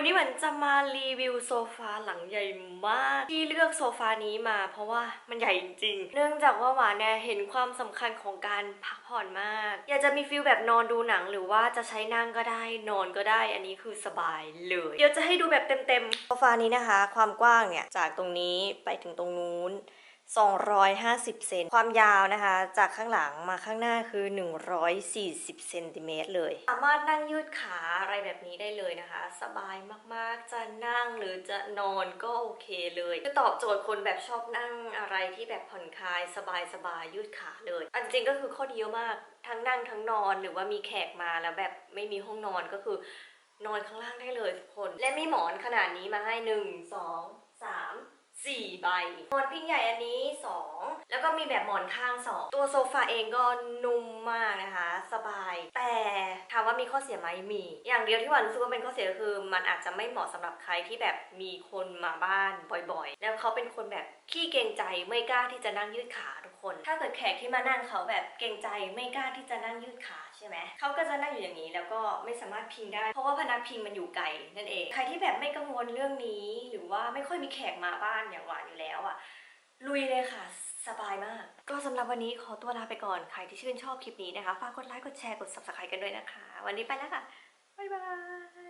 วันนี้หวันจะมารีวิวโซฟาหลังใหญ่มากที่เลือกโซฟานี้มา เพราะว่ามันใหญ่จริงๆ เนื่องจากว่าหวานเนี่ยเห็นความสำคัญของการพักผ่อนมาก อยากจะมีฟิลแบบนอนดูหนังหรือว่าจะใช้นั่งก็ได้นอนก็ได้ อันนี้คือสบายเลย เดี๋ยวจะให้ดูแบบเต็มๆ โซฟานี้นะคะ ความกว้างเนี่ยจากตรงนี้ไปถึงตรงนู้น 250 เซน ความยาวนะคะ จากข้างหลังมาข้างหน้าคือ 140 เซนติเมตรเลย สามารถนั่งยืดขาอะไรแบบนี้ได้เลยนะคะ สบายมากๆ จะนั่งหรือจะนอนก็โอเคเลยจะตอบโจทย์คนแบบชอบนั่งอะไรที่แบบผ่อนคลายสบายๆ ยืดขาเลย อันจริงก็คือข้อดีเยอะมาก ทั้งนั่งทั้งนอนหรือว่ามีแขกมาแล้วแบบไม่มีห้องนอนก็คือนอนข้างล่างได้เลยทุกคน และมีหมอนขนาดนี้มาให้หนึ่งสองสาม สี่ใบหมอนพิงใหญ่อันนี้สองแล้วก็มีแบบหมอนข้างสองตัวโซฟาเองก็นุ่มมากนะคะ สบาย แต่ถามว่ามีข้อเสียไหมมี อย่างเดียวที่วันรู้สึกว่าเป็นข้อเสียก็คือ มันอาจจะไม่เหมาะสำหรับใครที่แบบมีคนมาบ้านบ่อยๆ แล้วเขาเป็นคนแบบขี้เกรงใจไม่กล้าที่จะนั่งยืดขาทุก คน ถ้าเกิดแขกที่มานั่งเขาแบบเกรงใจไม่กล้าที่จะนั่งยืดขาใช่ไหมเขาก็จะนั่งอยู่อย่างนี้แล้วก็ไม่สามารถพิงได้ เพราะว่าพนักพิงมันอยู่ไกลนั่นเอง ใครที่แบบไม่กังวลเรื่องนี้ หรือว่าไม่ค่อยมีแขกมาบ้านอย่างหวานอยู่แล้วอะลุยเลยค่ะสบายมาก ก็สำหรับวันนี้ขอตัวลาไปก่อน ใครที่ชื่นชอบคลิปนี้นะคะ ฝากกดไลค์ กดแชร์ กด subscribe กันด้วยนะคะ วันนี้ไปแล้วค่ะ บ๊ายบาย